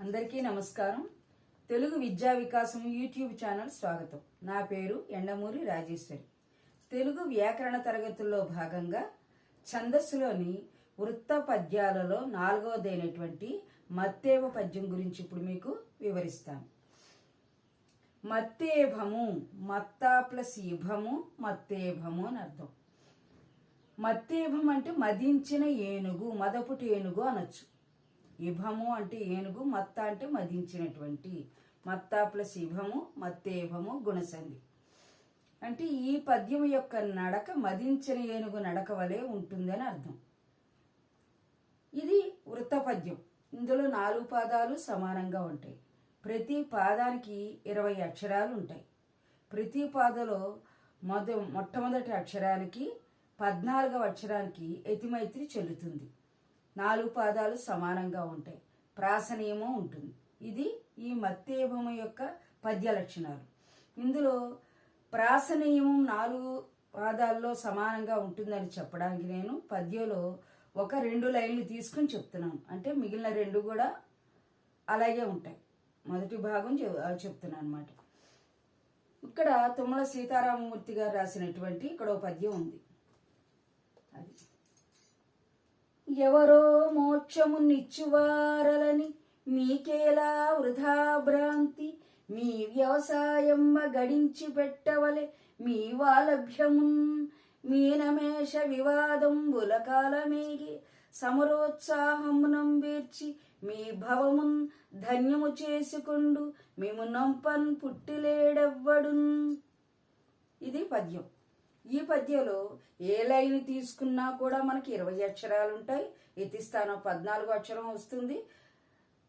అందరికీ నమస్కారం. తెలుగు విద్యా వికాసం యూట్యూబ్ ఛానల్ స్వాగతం. నా పేరు ఎండమూరి రాజేశ్వరి. తెలుగు వ్యాకరణ తరగతుల్లో భాగంగా ఛందస్సులోని వృత్త పద్యాలలో నాలుగవదైనటువంటి మత్తేవ పద్యం గురించి ఇప్పుడు మీకు వివరిస్తాను. మత్తేభము మత్తా ప్లస్ ఇభము మత్తేభము అని అర్థం. మత్తేభం అంటే మదించిన ఏనుగు మదపుటి ఏనుగు అనొచ్చు. ఇభము అంటే ఏనుగు మత్త అంటే మదించినటువంటి. మత్త ప్లస్ ఇభము మత్తేభము గుణసంధి. అంటే ఈ పద్యం యొక్క నడక మదించిన ఏనుగు నడక వలె ఉంటుందని అర్థం. ఇది వృత్త పద్యం. ఇందులో నాలుగు పాదాలు సమానంగా ఉంటాయి. ప్రతి పాదానికి ఇరవై అక్షరాలు ఉంటాయి. ప్రతి పాదలో మొద మొట్టమొదటి అక్షరానికి పద్నాలుగవ అక్షరానికి ఎతిమైత్రి చెల్లుతుంది. నాలుగు పాదాలు సమానంగా ఉంటాయి. ప్రాసనీయము ఉంటుంది. ఇది ఈ మత్తేభము యొక్క పద్య లక్షణాలు. ఇందులో ప్రాసనీయమం నాలుగు పాదాల్లో సమానంగా ఉంటుందని చెప్పడానికి నేను పద్యంలో ఒక రెండు లైన్లు తీసుకుని చెప్తున్నాను. అంటే మిగిలిన రెండు కూడా అలాగే ఉంటాయి. మొదటి భాగం చెప్తున్నాను అనమాట ఇక్కడ తుమ్మల సీతారామమూర్తి గారు రాసినటువంటి ఇక్కడ ఒక పద్యం ఉంది. అది. ఎవరో మోక్షము నిచ్చువారలని మీకేలా వృధా భ్రాంతి? మీ వ్యవసాయమ్మ గడించి పెట్టవలె మీ వాలభ్యమున్ మీనమేష వివాదం బులకాలమేగి సమరోత్సాహమునం వీర్చి మీ భవమున్ ధన్యము చేసుకుండు మేము నంపన్ పుట్టిలేడెవ్వడున్? ఇది పద్యం. ఈ పద్యంలో ఏ లైన్ తీసుకున్నా కూడా మనకి ఇరవై అక్షరాలు ఉంటాయి. ఎతిస్థానం పద్నాలుగు అక్షరం వస్తుంది.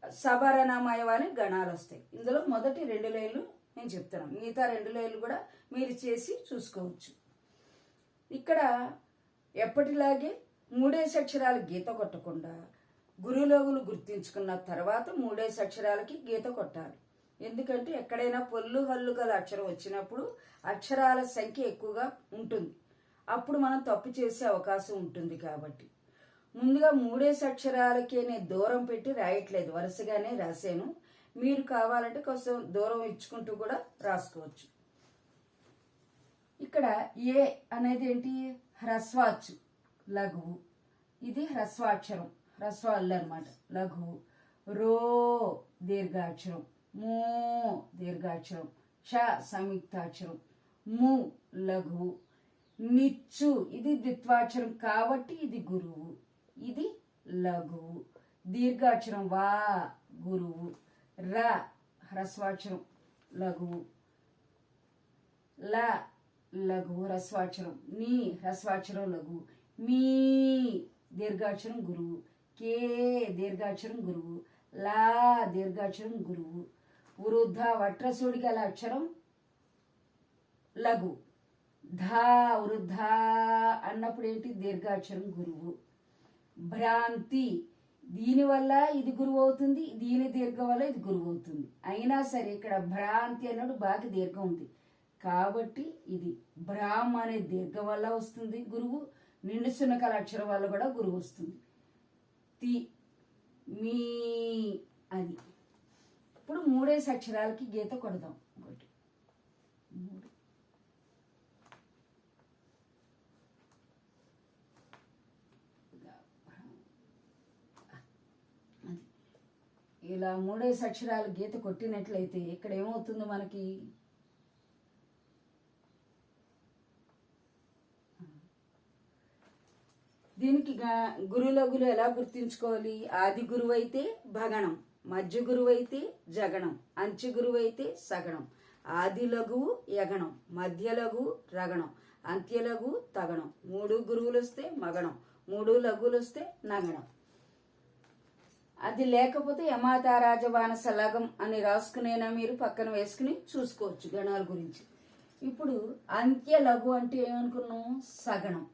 సబరణమయం అని గణాలు వస్తాయి. ఇందులో మొదటి రెండు లైన్లు నేను చెప్తాను మిగతా రెండు లైన్లు కూడా మీరు చేసి చూసుకోవచ్చు. ఇక్కడ ఎప్పటిలాగే మూడేసి అక్షరాలు గీత కొట్టకుండా గురులోగులు గుర్తించుకున్న తర్వాత మూడేసి అక్షరాలకి గీత కొట్టాలి. ఎందుకంటే ఎక్కడైనా పొల్లు హల్లు గల అక్షరం వచ్చినప్పుడు అక్షరాల సంఖ్య ఎక్కువగా ఉంటుంది. అప్పుడు మనం తప్పు చేసే అవకాశం ఉంటుంది కాబట్టి. ముందుగా మూడేసి అక్షరాలకే నేను దూరం పెట్టి రాయట్లేదు. వరుసగానే రాశాను. మీరు కావాలంటే కొంచెం దూరం ఇచ్చుకుంటూ కూడా రాసుకోవచ్చు. ఇక్కడ ఏ అనేది ఏంటి? హ్రస్వాచ్చు లఘువు. ఇది హ్రస్వాక్షరం హ్రస్వాళ్ళు అనమాట లఘువు రో దీర్ఘాక్షరం. మూ దీర్ఘాక్షరం ష సంయుక్తాక్షరం ము లఘువు నిచ్చు. ఇది ద్విత్వాక్షరం కాబట్టి ఇది గురువు. ఇది లఘువు దీర్ఘాక్షరం వా గురువు. ర హ్రస్వాక్షరం లఘువు ల లఘువు హ్రస్వాక్షరం నీ హ్రస్వాక్షరం లఘువు మీ దీర్ఘాక్షరం గురువు. కే దీర్ఘాక్షరం గురువు. లా దీర్ఘాక్షరం గురువు. వృద్ధ వట్రసుడి గల అక్షరం లఘు. ధా వృద్ధ అన్నప్పుడు ఏంటి? దీర్ఘాక్షరం గురువు. భ్రాంతి. దీనివల్ల ఇది గురువు అవుతుంది దీని దీర్ఘం వల్ల ఇది గురువు అవుతుంది. అయినా సరే ఇక్కడ భ్రాంతి అన్నప్పుడు బాగా దీర్ఘం ఉంది. కాబట్టి ఇది భ్రామ్ అనే దీర్ఘం వల్ల వస్తుంది గురువు నిండు సున్నకల అక్షరం వల్ల కూడా గురువు వస్తుంది. తి మీ అది. ఇప్పుడు మూడేసి అక్షరాలకి గీత కొడదాం ఇంకోటి. మూడు. ఇలా మూడేసి అక్షరాలు గీత కొట్టినట్లయితే ఇక్కడ ఏమవుతుంది మనకి? దీనికి గా- గురులగులు ఎలా గుర్తించుకోవాలి? ఆది గురువు అయితే భగణం. మధ్య గురువు అయితే జగణం అంచు గురువు అయితే సగణం. ఆది లఘువు యగణం మధ్య లఘువు రగణం అంత్య లఘువు తగణం. మూడు గురువులు వస్తే మగణం మూడు లఘువులు వస్తే నగణం. అది లేకపోతే యమాతారాజవాన లగం అని రాసుకునేనా మీరు? పక్కన వేసుకుని చూసుకోవచ్చు గణాల గురించి. ఇప్పుడు అంత్య లఘు అంటే ఏమనుకున్నాం? సగణం.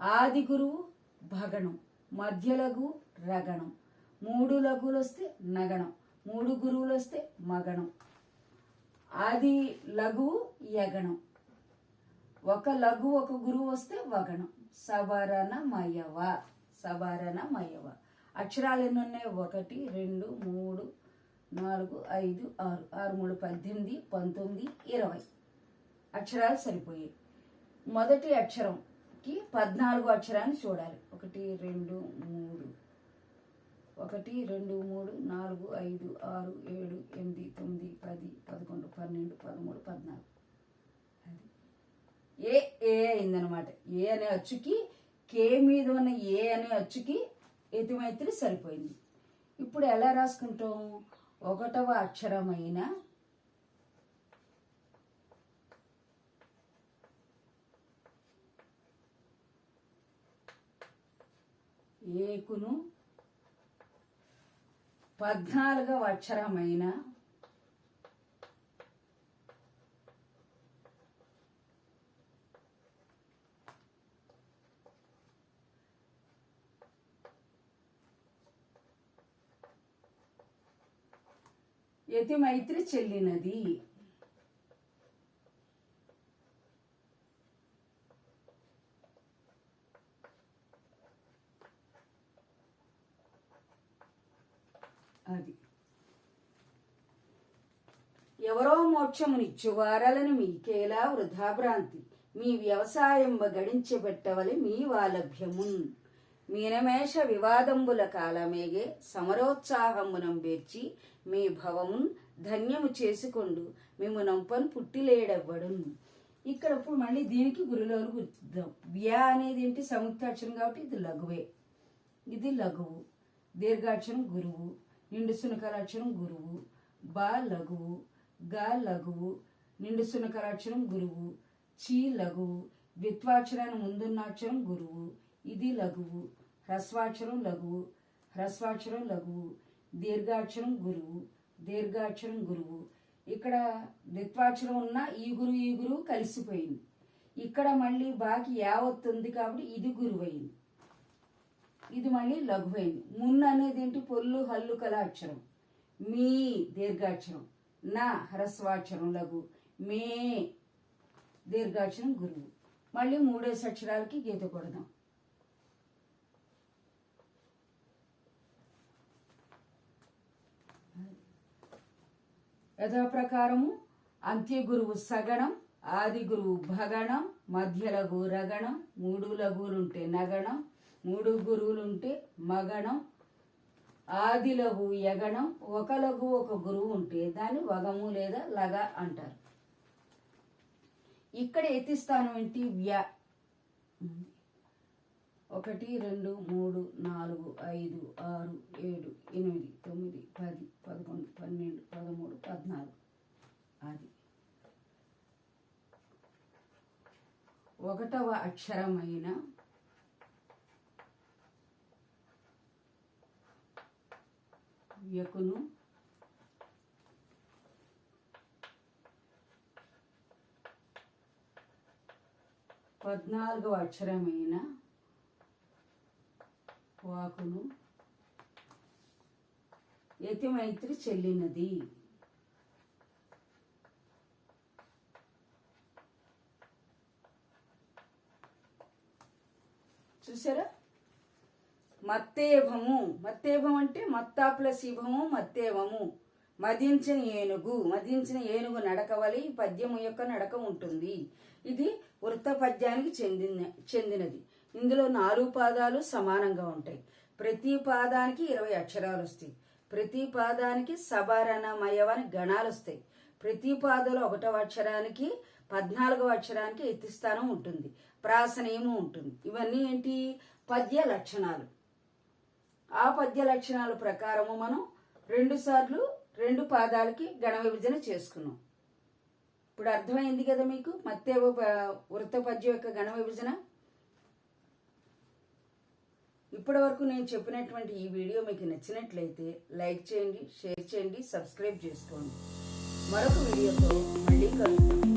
ఆది గురువు భగణం మధ్య లఘు రగణం. మూడు లఘువులు వస్తే నగణం మూడు గురువులు వస్తే మగణం. ఆది లఘువు యగణం. ఒక లఘు ఒక గురువు వస్తే వగణం. సవరణ మయవ సవరణ మయవ. అక్షరాలు ఎన్ని ఉన్నాయి? ఒకటి రెండు మూడు నాలుగు ఐదు ఆరు. ఆరు మూడు పద్దెనిమిది పంతొమ్మిది ఇరవై. అక్షరాలు సరిపోయాయి. మొదటి అక్షరంకి పద్నాలుగు అక్షరాన్ని చూడాలి. ఒకటి రెండు మూడు. ఒకటి రెండు మూడు నాలుగు ఐదు ఆరు ఏడు ఎనిమిది తొమ్మిది పది పదకొండు పన్నెండు పదమూడు పద్నాలుగు. అది. ఏ ఏ అయిందనమాట ఏ అనే అచ్చుకి కే మీద ఉన్న ఏ అనే అచ్చుకి ఎతిమైత్రి సరిపోయింది. ఇప్పుడు ఎలా రాసుకుంటాం? ఒకటవ అక్షరమైన ఏకును పద్నాలుగవ అక్షరమైన యతి మైత్రి చెల్లినది అది ఎవరో మోక్షమునిచ్చువారలను మీకేలా వృధాభ్రాంతి మీ వ్యవసాయం గడించబెట్టవలి మీ వాలభ్యమున్. మీనమేష వివాదంబుల కాలమేగే సమరోత్సాహమునం బేర్చి మీ భవమున్ ధన్యము చేసుకొండు. మేము నంపను పుట్టిలేడవ్వడున్. ఇక్కడ ఇప్పుడు మళ్ళీ దీనికి గురులోలు గుర్తిద్దాం. వ్యా అనేది ఏంటి? సంయుక్తాక్షరం కాబట్టి ఇది లఘువే. ఇది లఘువు. దీర్ఘాక్షరం గురువు. నిండు సునకరాక్షరం గురువు. బా లఘువు. గ లఘువు నిండు సునకరాక్షరం గురువు చీ లఘువు ద్విత్వాక్షరాన్ని ముందున్నాక్షరం గురువు ఇది లఘువు హ్రస్వాక్షరం లఘువు హ్రస్వాక్షరం లఘువు దీర్ఘాక్షరం గురువు దీర్ఘాక్షరం గురువు. ఇక్కడ ద్విత్వాక్షరం ఉన్న ఈ గురువు ఈ గురువు కలిసిపోయింది. ఇక్కడ మళ్ళీ బాకి యావత్ ఉంది కాబట్టి ఇది గురువైంది. ఇది మళ్ళీ లఘువైంది. మున్ అనేది ఏంటి? పొల్లు హల్లు కళాక్షరం. అక్షరం మీ దీర్ఘాక్షరం. నా హ్రస్వాక్షరులగు మే దీర్ఘాక్షరం గురువు. మళ్ళీ మూడేసి అక్షరాలకి గీత కొడదాం. యథాప్రకారము అంత్య గురువు సగణం ఆది గురువు భగణం మధ్య లఘు రగణం మూడు లఘువులుంటే నగణం మూడు గురువులుంటే మగణం ఆది లఘు యగణం ఒక లఘు ఒక గురువు ఉంటే దాన్ని వగము లేదా లగ అంటారు. ఇక్కడ ఎత్తిస్థానం ఏంటి? వ్య. ఒకటి రెండు మూడు నాలుగు ఐదు ఆరు ఏడు ఎనిమిది తొమ్మిది పది పదకొండు పన్నెండు పదమూడు పద్నాలుగు. అది ఒకటవ అక్షరమైన పద్నాలుగవ అక్షరమైన వాకును యతిమైత్రి చెల్లినది. చూసారా మత్తేభము. మత్తేభం అంటే మత్తా ప్లస్ ఇభము మత్తేభము. మదించిన ఏనుగు. మదించిన ఏనుగు నడకవలి పద్యము యొక్క నడక ఉంటుంది. ఇది వృత్త పద్యానికి చెందిన చెందినది. ఇందులో నాలుగు పాదాలు సమానంగా ఉంటాయి. ప్రతి పాదానికి ఇరవై అక్షరాలు వస్తాయి. ప్రతి పాదానికి సబరణమయవని గణాలు వస్తాయి. ప్రతి పాదలో ఒకటవ అక్షరానికి పద్నాలుగవ అక్షరానికి ఎత్తిస్థానం ఉంటుంది. ప్రాసనయము ఉంటుంది. ఇవన్నీ ఏంటి? పద్య లక్షణాలు. ఆ పద్య లక్షణాల ప్రకారము మనం రెండు సార్లు రెండు పాదాలకి గణ విభజన చేసుకున్నాం. ఇప్పుడు అర్థమైంది కదా మీకు? మత్తేవ ప- వృత్త పద్యం యొక్క గణ విభజన? ఇప్పటి వరకు నేను చెప్పినటువంటి ఈ వీడియో మీకు నచ్చినట్లయితే లైక్ చేయండి షేర్ చేయండి సబ్స్క్రైబ్ చేసుకోండి. మరొక వీడియోతో మళ్ళీ కలుద్దాం.